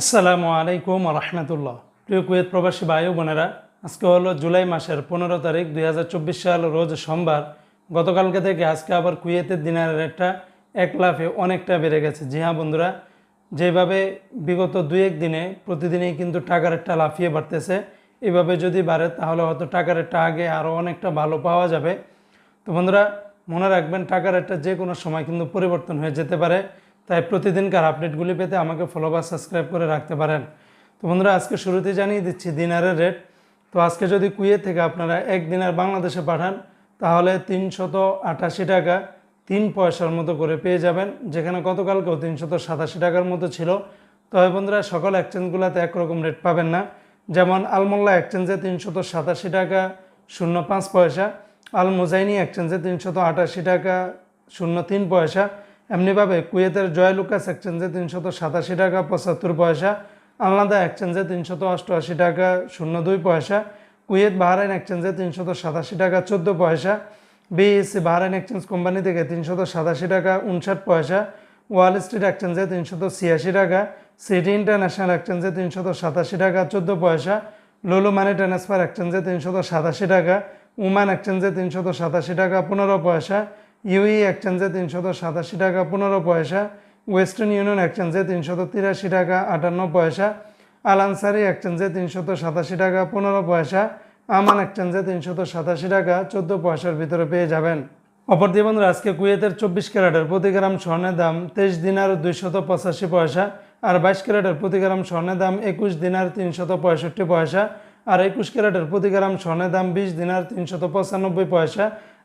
আসসালামু আলাইকুম রহমতুল্লাহ। প্রিয় কুয়েত প্রবাসী ভাই বোনেরা, আজকে হলো জুলাই মাসের পনেরো তারিখ দু হাজার চব্বিশ সাল, রোজ সোমবার। গতকালকে থেকে আজকে আবার কুয়েতের দিনের রেটটা এক লাফে অনেকটা বেড়ে গেছে। জি হ্যাঁ বন্ধুরা, যেভাবে বিগত দুই এক দিনে প্রতিদিনই কিন্তু টাকার একটা লাফিয়ে বাড়তেছে, এভাবে যদি বাড়ে তাহলে হয়তো টাকার একটা আগে আরও অনেকটা ভালো পাওয়া যাবে। তো বন্ধুরা, মনে রাখবেন টাকার একটা যে কোনো সময় কিন্তু পরিবর্তন হয়ে যেতে পারে। তাই প্রতিদিনকার আপডেটগুলি পেতে আমাকে ফলো বা সাবস্ক্রাইব করে রাখতে পারেন। তো বন্ধুরা, আজকে শুরুতে জানিয়ে দিচ্ছি দিনারের রেট তো আজকে যদি কুয়ে থেকে আপনারা এক দিনার বাংলাদেশে পাঠান, তাহলে তিনশত আটাশি টাকা তিন পয়সার মতো করে পেয়ে যাবেন, যেখানে গতকালকেও তিনশত সাতাশি টাকার মতো ছিল। তবে বন্ধুরা, সকল এক্সচেঞ্জগুলোতে একরকম রেট পাবেন না। যেমন আলমোল্লা এক্সচেঞ্জে তিনশত সাতাশি টাকা শূন্য পাঁচ পয়সা আল মুজাইনি এক্সচেঞ্জে তিনশত আটাশি টাকা শূন্য তিন পয়সা এমনিভাবে কুয়েতের জয় লুকাস এক্সচেঞ্জে তিনশত সাতাশি টাকা, পঁচাত্তর পয়সা, আলনাদা এক্সচেঞ্জে তিনশত অষ্টআশি টাকা, শূন্য দুই পয়সা, কুয়েত বাহারাইন এক্সচেঞ্জে তিনশত সাতাশি টাকা, চোদ্দ পয়সা, বিএসসি বাহারাইন এক্সচেঞ্জ কোম্পানি থেকে তিনশত সাতাশি টাকা, উনষাট পয়সা, ওয়াল স্ট্রিট এক্সচেঞ্জে তিনশত ছিয়াশি টাকা, সিটি ইন্টারন্যাশনাল এক্সচেঞ্জে তিনশত সাতাশি টাকা, চোদ্দ পয়সা, লোলো মানি ট্রান্সফার এক্সচেঞ্জে তিনশত সাতাশি টাকা, উমান এক্সচেঞ্জে তিনশত সাতাশি টাকা, পনেরো পয়সা ইউই এক্সচেঞ্জে তিনশত সাতাশি টাকা, পনেরো পয়সা। ওয়েস্টার্ন ইউনিয়ন এক্সচেঞ্জে তিনশত তিরাশি টাকা, আটান্ন পয়সা। আল আনসারি এক্সচেঞ্জে তিনশত সাতাশি টাকা, পনেরো পয়সা। আমান এক্সচেঞ্জে তিনশত সাতাশি টাকা, চোদ্দ পয়সার ভিতরে পেয়ে যাবেন। অপর দিয়ে বন্ধুরা, আজকে কুয়েতের চব্বিশ ক্যারেটের প্রতি গ্রাম স্বর্ণের দাম তেইশ দিনার দুইশত পঁচাশি পয়সা আর বাইশ ক্যারেটের প্রতি গ্রাম স্বর্ণের দাম একুশ দিনার তিনশত পঁয়ষট্টি পয়সা। আর একুশ ক্যারেটের প্রতি গ্রাম স্বর্ণের দাম বিশ দিনার তিনশত পঁচানব্বই পয়সা,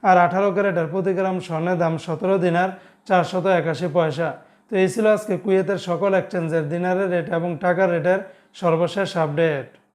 আর আঠারো ক্যারেটের প্রতি গ্রাম স্বর্ণের দাম সতেরো দিনার চারশত একাশি পয়সা। তো এই ছিল আজকে কুয়েতের সকল এক্সচেঞ্জের দিনারের রেট এবং টাকার রেটের সর্বশেষ আপডেট